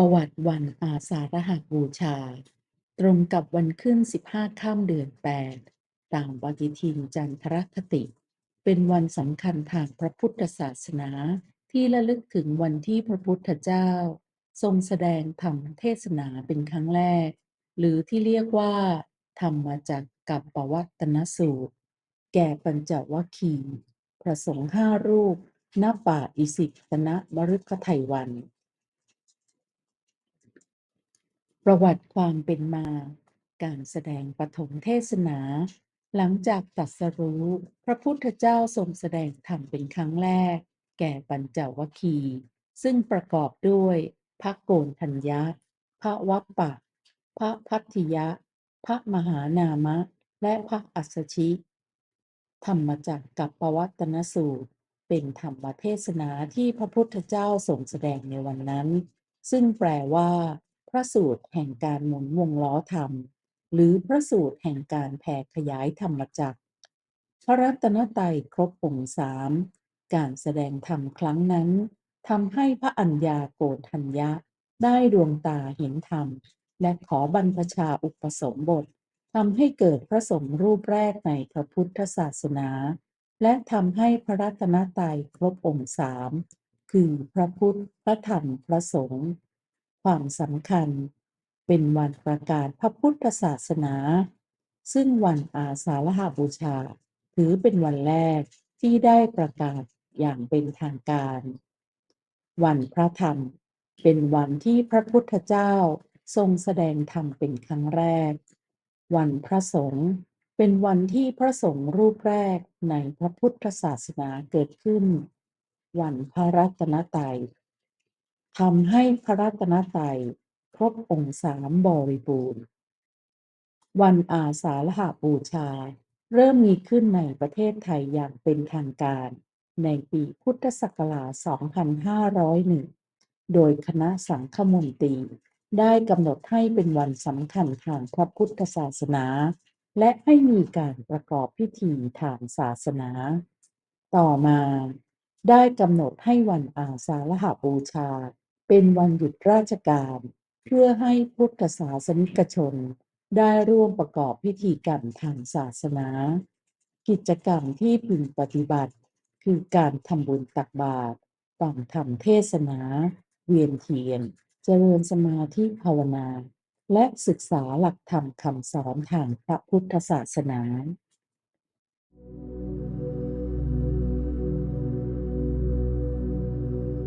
ประวัติวันอาสาฬหบูชา ตรงกับวันขึ้น 15ค่ำเดือน 8 ตามปฏิทินจันทรคติ เป็นวันสำคัญทางพระพุทธศาสนาที่ระลึกถึงวันที่พระพุทธเจ้า ทรงแสดงธรรมเทศนาเป็นครั้งแรก หรือที่เรียกว่า ธรรมจักกับปวัตนสูตร แก่ปัญจวัคคีย์พระสงฆ์ห้ารูปณป่าอิสิปตนมฤคไทยวัน ประวัติความเป็นมา การแสดงปฐมเทศนา หลังจากตรัสรู้ พระพุทธเจ้าทรงแสดงธรรมเป็นครั้งแรก แก่ปัญจวคีซึ่งประกอบด้วยพระโกนทัญญะ พระวัปปะ พระพัทธิยะ พระมหานามะ และพระอัสชิ ธรรมจักกับปวัตนสูตร เป็นธรรมเทศนาที่พระพุทธเจ้าทรงแสดงในวันนั้น ซึ่งแปลว่า พระสูตรแห่งการหมุนวงล้อธรรม หรือพระสูตรแห่งการแผ่ขยายธรรมจักร พระรัตนตรัยครบองค์สามการแสดงธรรมครั้งนั้นทำให้พระอัญญาโกณทัญญะได้ดวงตาเห็นธรรม และขอบรรพชาอุปสมบททำให้เกิดพระสงฆ์รูปแรกในพระพุทธศาสนา และทำให้พระรัตนตรัยครบองค์สามคือพระพุทธ พระธรรม พระสงฆ์ ความสำคัญ เป็นวันประกาศพระพุทธศาสนา ซึ่งวันอาสาฬหบูชา ถือเป็นวันแรกที่ได้ประกาศอย่างเป็นทางการ วันพระธรรม เป็นวันที่พระพุทธเจ้าทรงแสดงธรรมเป็นครั้งแรก วันพระสงฆ์เป็นวันที่พระสงฆ์รูปแรกในพระพุทธศาสนาเกิดขึ้น วันพระรัตนตรัย ทำให้พระรัตนตรัยครบองค์สามบริบูรณ์ วันอาสาฬหบูชา เริ่มมีขึ้นในประเทศไทยอย่างเป็นทางการ ในปีพุทธศักราช 2501 โดยคณะสังฆมนตรีได้กำหนดให้เป็นวันสำคัญทางพระพุทธศาสนา และให้มีการประกอบพิธีทางศาสนา ต่อมา ได้กำหนดให้วันอาสาฬหบูชา เป็นวันหยุดราชการ เพื่อให้พุทธศาสนิกชน ได้ร่วมประกอบพิธีกรรมทางศาสนา กิจกรรมที่พึงปฏิบัติ คือการทำบุญตักบาตรฟังธรรมเทศนา เวียนเทียน เจริญสมาธิภาวนา และศึกษาหลักธรรมคำสอนทางพระพุทธศาสนา